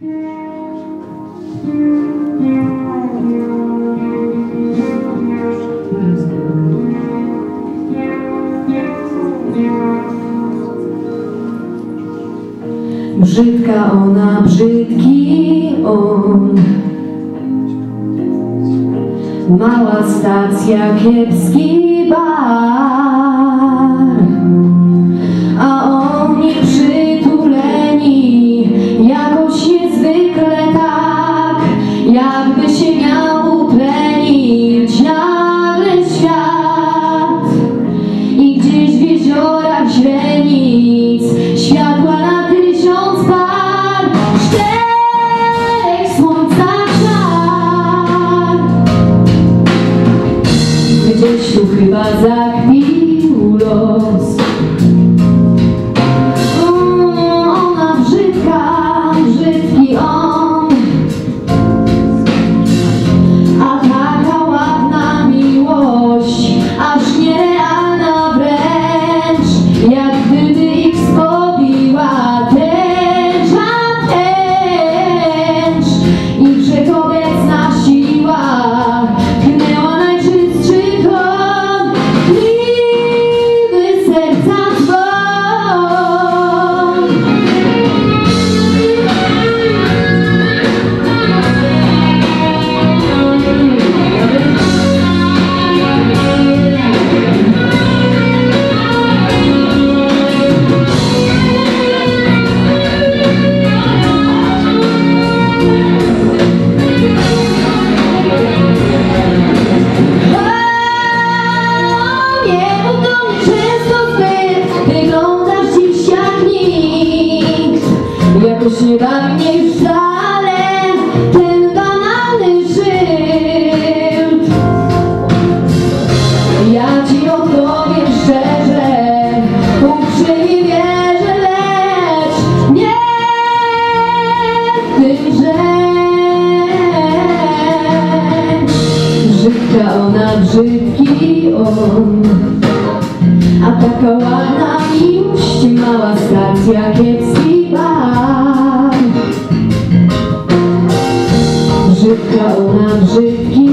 Brzydka ona, brzydki on. Mała stacja, kiepski bar życiu chyba zakpiło Jakoś nie bawi mnie on A taka ładna miłość mała stacja kiepski bar Brzydka ona brzydki